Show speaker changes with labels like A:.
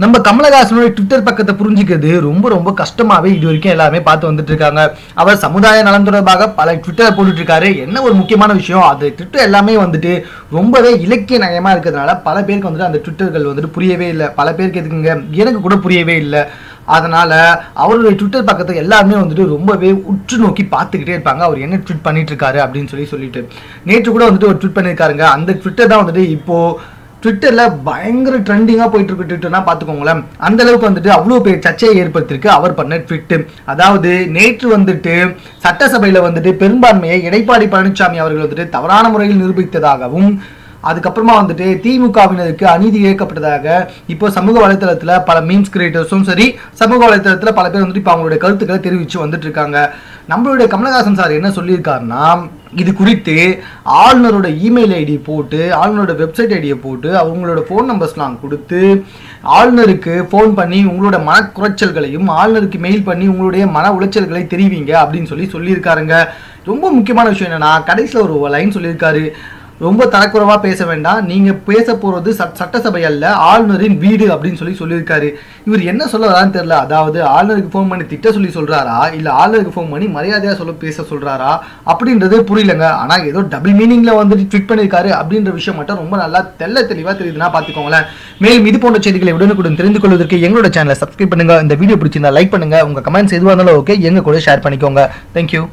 A: நம்ம கமலஹாசனுடைய ட்விட்டர் பக்கத்தை புரிஞ்சுக்கிறது ரொம்ப ரொம்ப கஷ்டமாவே இது வரைக்கும் எல்லாருமே பார்த்து வந்துட்டு இருக்காங்க அவர் சமுதாய நலன் தொடர்பாக பல ட்விட்டர் போட்டுட்டு இருக்காரு என்ன ஒரு முக்கியமான விஷயம்? அது ட்விட்டர் எல்லாமே வந்துட்டு ரொம்பவே இலக்கிய நயமா இருக்கிறதுனால பல பேருக்கு வந்துட்டு அந்த ட்விட்டர்கள் வந்துட்டு புரியவே இல்லை. பல பேருக்கு எதுக்குங்க? எனக்கு கூட புரியவே இல்லை. அதனால அவருடைய ட்விட்டர் பக்கத்தை எல்லாருமே வந்துட்டு ரொம்பவே உற்று நோக்கி பார்த்துக்கிட்டே இருப்பாங்க. அவர் என்ன ட்விட் பண்ணிட்டு இருக்காரு அப்படின்னு சொல்லி சொல்லிட்டு. நேற்று கூட வந்துட்டு ஒரு ட்விட் பண்ணியிருக்காருங்க. அந்த ட்விட்டர் தான் வந்துட்டு இப்போ ட்விட்டரில் பயங்கர ட்ரெண்டிங்காக போயிட்டு இருக்கு ட்விட்டர்னா பார்த்துக்கோங்களேன் அந்த அளவுக்கு வந்துட்டு அவ்வளோ பெரிய சர்ச்சையை ஏற்படுத்தியிருக்கு அவர் பண்ண ட்விட்டு அதாவது நேற்று வந்துட்டு சட்டசபையில் வந்துட்டு பெரும்பான்மையை எடப்பாடி பழனிசாமி அவர்கள் வந்துட்டு தவறான முறையில் நிரூபித்ததாகவும் அதுக்கப்புறமா வந்துட்டு திமுகவினருக்கு அநீதி இழைக்கப்பட்டதாக இப்போ சமூக வலைத்தளத்தில் பல மீம்ஸ் கிரியேட்டர்ஸும் சரி சமூக வலைத்தளத்தில் பல பேர் வந்துட்டு இப்போ அவங்களுடைய கருத்துக்களை தெரிவித்து வந்துட்டு இருக்காங்க. நம்மளுடைய கமலஹாசன் சார் என்ன சொல்லியிருக்காருன்னா இது குறித்து ஆளுநரோட இமெயில் ஐடி போட்டு ஆளுநரோட வெப்சைட் ஐடியை போட்டு அவங்களோட ஃபோன் நம்பர்ஸ்லாம் கொடுத்து ஆளுநருக்கு ஃபோன் பண்ணி உங்களோட மனக்குறைச்சல்களையும் ஆளுநருக்கு மெயில் பண்ணி உங்களுடைய மன உளைச்சல்களை தெரிவிங்க அப்படின்னு சொல்லி சொல்லியிருக்காருங்க. ரொம்ப முக்கியமான விஷயம் என்னன்னா கடைசியில் ஒரு லைன் சொல்லியிருக்காரு. ரொம்ப தரக்குறைவாக பேச வேண்டாம். நீங்கள் பேச போகிறது சட்- சட்டசபை அல்ல ஆளுநரின் வீடு அப்படின்னு சொல்லி சொல்லியிருக்காரு. இவர் என்ன சொல்ல வரான்னு தெரில அதாவது ஆளுநருக்கு ஃபோன் பண்ணி திட்ட சொல்லி சொல்கிறாரா இல்லை ஆளுநருக்கு ஃபோன் பண்ணி மரியாதையாக சொல்ல பேச சொல்கிறாரா அப்படின்றது புரியலங்க. ஆனால் ஏதோ டபுள் மீனிங்கில் வந்துட்டு ட்விட் பண்ணியிருக்காரு அப்படின்ற விஷயம் மட்டும் ரொம்ப நல்லா தெள்ள தெளிவாக தெரியுதுன்னா பார்த்துக்கோங்களேன். மேலும் இது போன்ற செய்திகளை உடனுக்குடன் தெரிந்து கொள்வதற்கு எங்களோட சேனலை சப்ஸ்கிரைப் பண்ணுங்கள் இந்த வீடியோ பிடிச்சிருந்தா லைக் பண்ணுங்கள் உங்கள் கமெண்ட்ஸ் எதுவாக இருந்தாலும் ஓகே எங்க கூட ஷேர் பண்ணிக்கோங்க. தேங்க்யூ